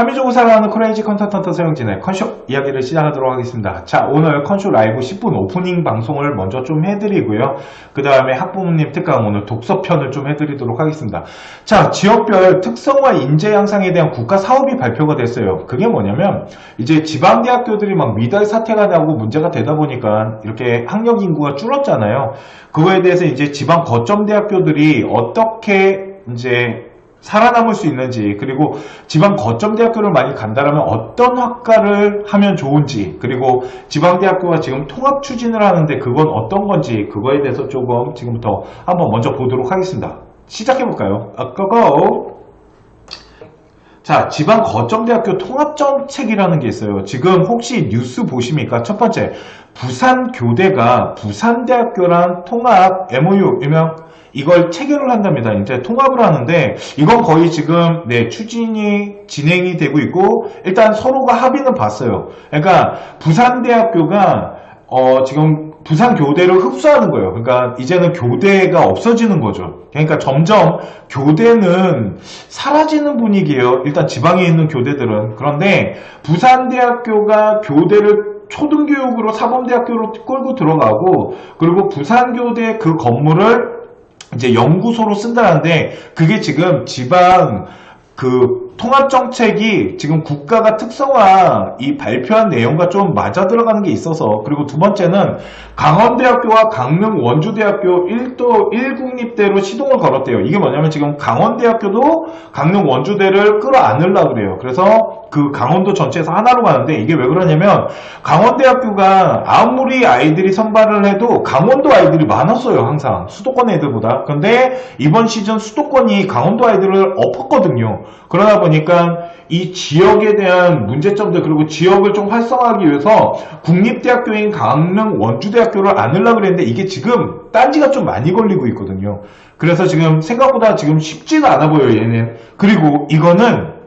한민족을 사랑하는 크레이지 컨설턴트 서영진의 컨쇼 이야기를 시작하도록 하겠습니다. 자, 오늘 컨쇼 라이브 10분 오프닝 방송을 먼저 좀 해드리고요. 그 다음에 학부모님 특강 오늘 독서편을 좀 해드리도록 하겠습니다. 자, 지역별 특성화 인재 양상에 대한 국가 사업이 발표가 됐어요. 그게 뭐냐면, 이제 지방대학교들이 막 미달 사태가 나고 문제가 되다 보니까 이렇게 학력 인구가 줄었잖아요. 그거에 대해서 이제 지방 거점 대학교들이 어떻게 이제 살아남을 수 있는지 그리고 지방 거점 대학교를 많이 간다라면 어떤 학과를 하면 좋은지 그리고 지방 대학교가 지금 통합 추진을 하는데 그건 어떤 건지 그거에 대해서 조금 지금부터 한번 먼저 보도록 하겠습니다. 시작해 볼까요? 아, 고고! 자, 지방 거점대학교 통합정책이라는 게 있어요. 지금 혹시 뉴스 보십니까? 첫 번째, 부산교대가 부산대학교랑 통합 MOU이면 이걸 체결을 한답니다. 이제 통합을 하는데 이건 거의 지금 네, 추진이 진행이 되고 있고 일단 서로가 합의는 봤어요. 그러니까 부산대학교가 어, 지금 부산 교대를 흡수하는 거예요. 그러니까 이제는 교대가 없어지는 거죠. 그러니까 점점 교대는 사라지는 분위기예요. 일단 지방에 있는 교대들은. 그런데 부산대학교가 교대를 초등교육으로 사범대학교로 끌고 들어가고 그리고 부산교대 그 건물을 이제 연구소로 쓴다는데 그게 지금 지방 그 통합정책이 지금 국가가 특성화 이 발표한 내용과 좀 맞아 들어가는 게 있어서 그리고 두 번째는 강원대학교와 강릉 원주대학교 1도 1국립대로 시동을 걸었대요. 이게 뭐냐면 지금 강원대학교도 강릉 원주대를 끌어안으려고 그래요. 그래서 그 강원도 전체에서 하나로 가는데 이게 왜 그러냐면 강원대학교가 아무리 아이들이 선발을 해도 강원도 아이들이 많았어요. 항상 수도권 애들보다. 근데 이번 시즌 수도권이 강원도 아이들을 엎었거든요. 그러다 보니까 이 지역에 대한 문제점들 그리고 지역을 좀 활성화하기 위해서 국립대학교인 강릉 원주대학교를 안 으려고 그랬는데 이게 지금 딴지가 좀 많이 걸리고 있거든요. 그래서 지금 생각보다 지금 쉽지가 않아 보여요, 얘는. 그리고 이거는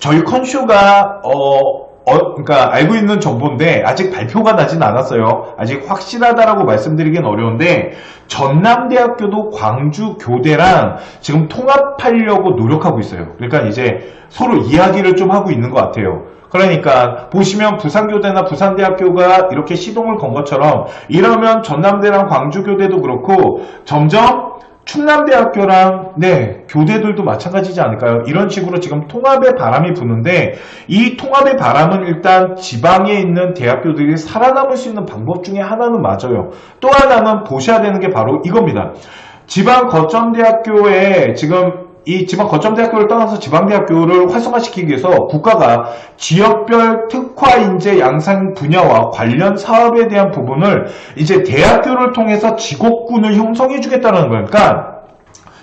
저희 컨쇼가 어, 어, 그러니까 알고 있는 정보인데 아직 발표가 나진 않았어요. 아직 확실하다라고 말씀드리긴 어려운데 전남대학교도 광주 교대랑 지금 통합하려고 노력하고 있어요. 그러니까 이제 서로 이야기를 좀 하고 있는 것 같아요. 그러니까 보시면 부산교대나 부산대학교가 이렇게 시동을 건 것처럼 이러면 전남대랑 광주교대도 그렇고 점점 충남대학교랑 네 교대들도 마찬가지지 않을까요? 이런 식으로 지금 통합의 바람이 부는데 이 통합의 바람은 일단 지방에 있는 대학교들이 살아남을 수 있는 방법 중에 하나는 맞아요. 또 하나는 보셔야 되는 게 바로 이겁니다. 지방 거점 대학교에 지금 이 지방 거점 대학교를 떠나서 지방 대학교를 활성화시키기 위해서 국가가 지역별 특화 인재 양상 분야와 관련 사업에 대한 부분을 이제 대학교를 통해서 직업군을 형성해 주겠다는 거예요. 그러니까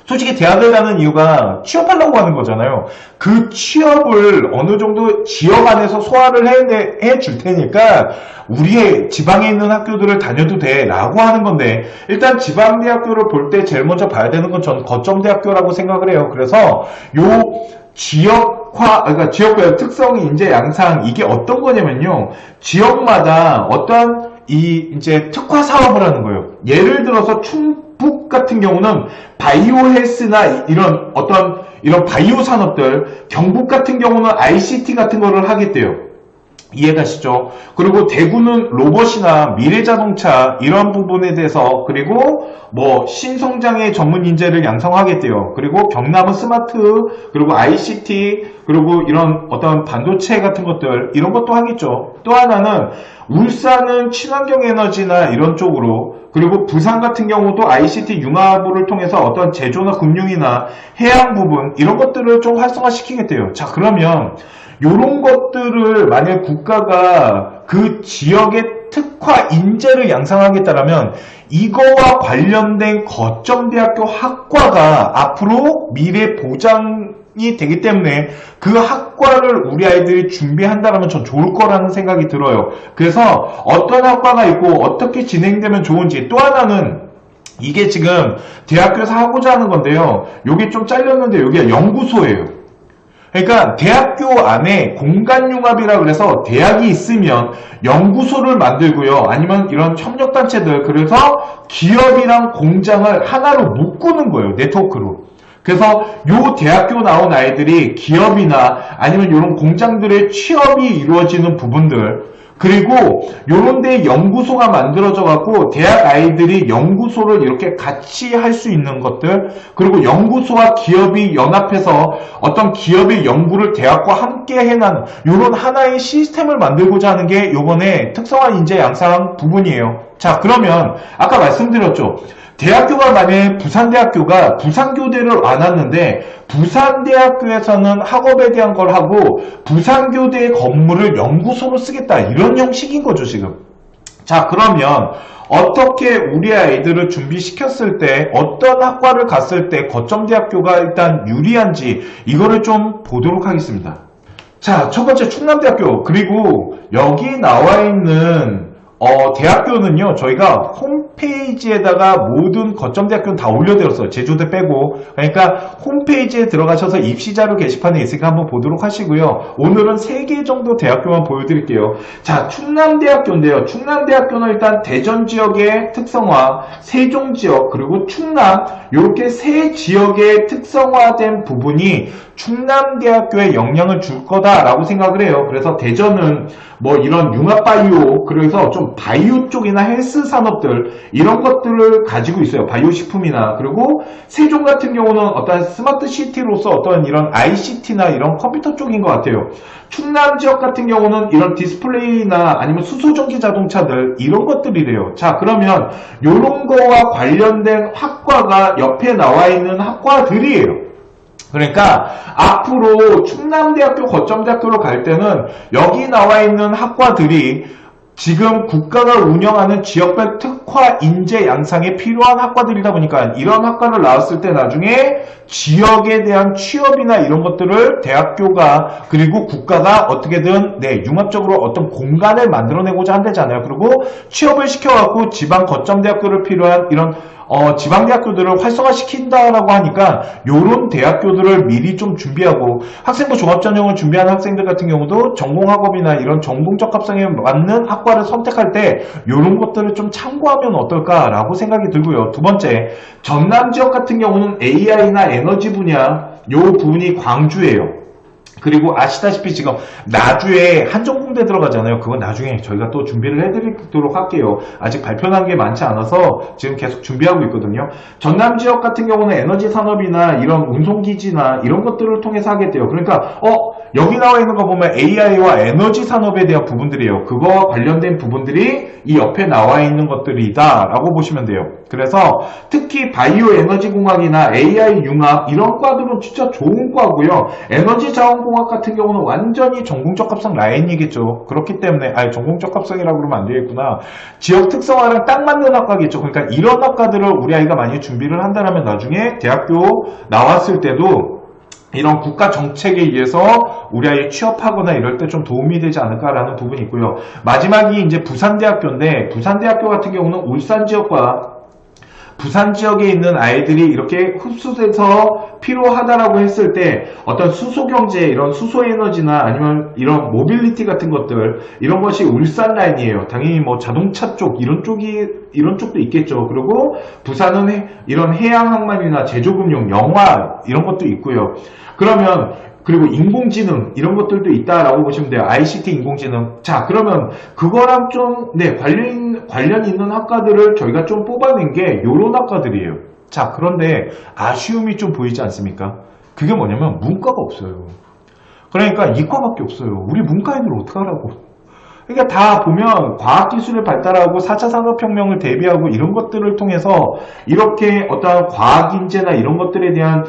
솔직히 대학을 가는 이유가 취업하려고 하는 거잖아요. 그 취업을 어느 정도 지역 안에서 소화를 해, 해줄 테니까 우리의 지방에 있는 학교들을 다녀도 돼 라고 하는 건데 일단 지방대학교를 볼 때 제일 먼저 봐야 되는 건 전 거점대학교라고 생각을 해요. 그래서 요 지역화, 그러니까 지역별 특성 인재 양상 이게 어떤 거냐면요. 지역마다 어떤 이 이제 특화 사업을 하는 거예요. 예를 들어서 충북 같은 경우는 바이오 헬스나 이런 어떤 이런 바이오 산업들, 경북 같은 경우는 ICT 같은 거를 하겠대요. 이해가시죠? 그리고 대구는 로봇이나 미래자동차 이런 부분에 대해서 그리고 뭐 신성장의 전문 인재를 양성하겠대요. 그리고 경남은 스마트 그리고 ICT 그리고 이런 어떤 반도체 같은 것들 이런 것도 하겠죠. 또 하나는 울산은 친환경 에너지나 이런 쪽으로 그리고 부산 같은 경우도 ICT 융합을 통해서 어떤 제조나 금융이나 해양 부분 이런 것들을 좀 활성화시키겠대요. 자 그러면 이런 것들을 만약 국가가 그 지역의 특화 인재를 양성하겠다라면 이거와 관련된 거점 대학교 학과가 앞으로 미래 보장 이 되기 때문에 그 학과를 우리 아이들이 준비한다면 전 좋을 거라는 생각이 들어요. 그래서 어떤 학과가 있고 어떻게 진행되면 좋은지 또 하나는 이게 지금 대학교에서 하고자 하는 건데요. 여기 좀 잘렸는데 여기가 연구소예요. 그러니까 대학교 안에 공간융합이라 그래서 대학이 있으면 연구소를 만들고요. 아니면 이런 협력단체들 그래서 기업이랑 공장을 하나로 묶는 거예요. 네트워크로. 그래서 요 대학교 나온 아이들이 기업이나 아니면 이런 공장들의 취업이 이루어지는 부분들 그리고 요런 데 연구소가 만들어져 갖고 대학 아이들이 연구소를 이렇게 같이 할 수 있는 것들 그리고 연구소와 기업이 연합해서 어떤 기업의 연구를 대학과 함께 해나는 요런 하나의 시스템을 만들고자 하는 게 요번에 특성화 인재 양상 부분이에요. 자 그러면 아까 말씀드렸죠. 대학교가 만약에 부산대학교가 부산교대를 안 왔는데 부산대학교에서는 학업에 대한 걸 하고 부산교대의 건물을 연구소로 쓰겠다. 이런 형식인 거죠 지금. 자 그러면 어떻게 우리 아이들을 준비시켰을 때 어떤 학과를 갔을 때 거점대학교가 일단 유리한지 이거를 좀 보도록 하겠습니다. 자 첫 번째 충남대학교. 그리고 여기 나와 있는 어, 대학교는요, 저희가 홈페이지에다가 모든 거점 대학교는 다 올려드렸어요. 제주도 빼고. 그러니까 홈페이지에 들어가셔서 입시자료 게시판에 있으니까 한번 보도록 하시고요. 오늘은 3개 정도 대학교만 보여드릴게요. 자, 충남대학교인데요. 충남대학교는 일단 대전 지역의 특성화, 세종 지역, 그리고 충남, 이렇게 세 지역의 특성화된 부분이 충남대학교에 영향을 줄 거다라고 생각을 해요. 그래서 대전은 뭐 이런 융합바이오, 그래서 좀 바이오 쪽이나 헬스 산업들, 이런 것들을 가지고 있어요. 바이오 식품이나. 그리고 세종 같은 경우는 어떤 스마트 시티로서 어떤 이런 ICT나 이런 컴퓨터 쪽인 것 같아요. 충남 지역 같은 경우는 이런 디스플레이나 아니면 수소전기 자동차들, 이런 것들이래요. 자, 그러면 이런 거와 관련된 학과가 옆에 나와 있는 학과들이에요. 그러니까 앞으로 충남대학교 거점대학교로 갈 때는 여기 나와 있는 학과들이 지금 국가가 운영하는 지역별 특화 인재 양상에 필요한 학과들이다 보니까 이런 학과를 나왔을 때 나중에 지역에 대한 취업이나 이런 것들을 대학교가 그리고 국가가 어떻게든 네 융합적으로 어떤 공간을 만들어내고자 한다잖아요. 그리고 취업을 시켜갖고 지방 거점 대학교를 필요한 이런 어, 지방대학교들을 활성화시킨다라고 하니까 요런 대학교들을 미리 좀 준비하고 학생부 종합전형을 준비하는 학생들 같은 경우도 전공학업이나 이런 전공적 합성에 맞는 학과를 선택할 때 요런 것들을 좀 참고하면 어떨까라고 생각이 들고요. 두 번째, 전남 지역 같은 경우는 AI나 에너지 분야 요 부분이 광주예요. 그리고 아시다시피 지금 나주에 한정공대 들어가잖아요. 그건 나중에 저희가 또 준비를 해드리도록 할게요. 아직 발표난 게 많지 않아서 지금 계속 준비하고 있거든요. 전남 지역 같은 경우는 에너지 산업이나 이런 운송기지나 이런 것들을 통해서 하게 돼요. 그러니까 어 여기 나와 있는 거 보면 AI와 에너지 산업에 대한 부분들이에요. 그거와 관련된 부분들이 이 옆에 나와 있는 것들이다 라고 보시면 돼요. 그래서 특히 바이오 에너지 공학이나 AI 융합 이런 과들은 진짜 좋은 과고요. 에너지 자원 공학 같은 경우는 완전히 전공적 합성 라인이겠죠. 그렇기 때문에 아니 전공적 합성이라고 그러면 안 되겠구나. 지역 특성화랑 딱 맞는 학과겠죠. 그러니까 이런 학과들을 우리 아이가 많이 준비를 한다면 나중에 대학교 나왔을 때도 이런 국가 정책에 의해서 우리 아이 취업하거나 이럴 때 좀 도움이 되지 않을까라는 부분이 있고요. 마지막이 이제 부산대학교인데 부산대학교 같은 경우는 울산 지역과 부산 지역에 있는 아이들이 이렇게 흡수돼서 필요하다라고 했을 때 어떤 수소 경제 이런 수소 에너지나 아니면 이런 모빌리티 같은 것들 이런 것이 울산 라인이에요. 당연히 뭐 자동차 쪽 이런 쪽이 이런 쪽도 있겠죠. 그리고 부산은 해- 이런 해양 항만이나 제조금융, 영화 이런 것도 있고요. 그러면 그리고 인공지능 이런 것들도 있다라고 보시면 돼요. ICT 인공지능. 자, 그러면 그거랑 좀 네, 관련 관련 있는 학과들을 저희가 좀 뽑아낸 게 요런 학과들이에요. 자, 그런데 아쉬움이 좀 보이지 않습니까? 그게 뭐냐면 문과가 없어요. 그러니까 이과밖에 없어요. 우리 문과인들 어떡하라고. 그러니까 다 보면 과학기술을 발달하고 4차 산업혁명을 대비하고 이런 것들을 통해서 이렇게 어떤 과학인재나 이런 것들에 대한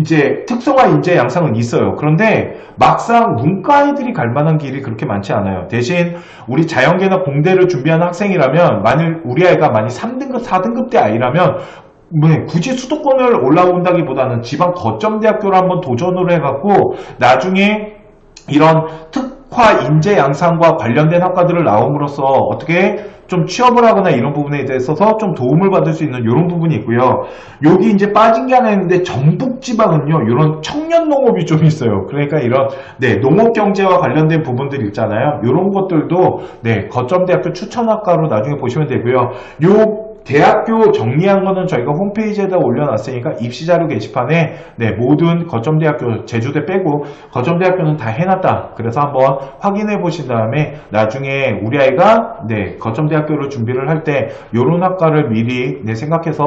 이제 특성화 인재 양상은 있어요. 그런데 막상 문과아이들이 갈 만한 길이 그렇게 많지 않아요. 대신 우리 자연계나 공대를 준비하는 학생이라면 만일 우리 아이가 만약 3등급, 4등급 대 아이라면 뭐 굳이 수도권을 올라온다기보다는 지방 거점 대학교를 한번 도전을 해갖고 나중에 이런 특 화 인재 양상과 관련된 학과들을 나옴으로써 어떻게 좀 취업을 하거나 이런 부분에 있어서 좀 도움을 받을 수 있는 이런 부분이 있고요. 여기 이제 빠진 게 하나 있는데 전북 지방은요. 이런 청년 농업이 좀 있어요. 그러니까 이런 네, 농업 경제와 관련된 부분들이 있잖아요. 이런 것들도 네, 거점 대학교 추천 학과로 나중에 보시면 되고요. 요 대학교 정리한 거는 저희가 홈페이지에다 올려놨으니까 입시자료 게시판에 네, 모든 거점대학교 제주대 빼고 거점대학교는 다 해놨다. 그래서 한번 확인해 보신 다음에 나중에 우리 아이가 네, 거점대학교를 준비를 할때 요런 학과를 미리 네, 생각해서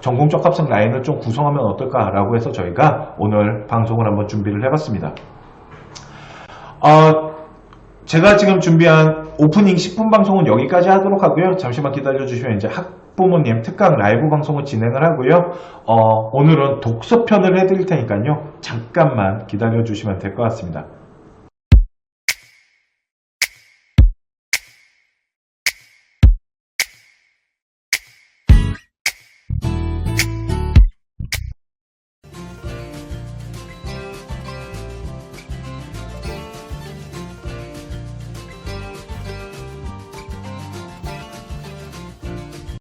전공적 합성 라인을 좀 구성하면 어떨까라고 해서 저희가 오늘 방송을 한번 준비를 해봤습니다. 어, 제가 지금 준비한 오프닝 10분 방송은 여기까지 하도록 하고요. 잠시만 기다려주시면 이제 학부모님 특강 라이브 방송을 진행을 하고요. 어, 오늘은 독서편을 해드릴 테니까요. 잠깐만 기다려주시면 될 것 같습니다.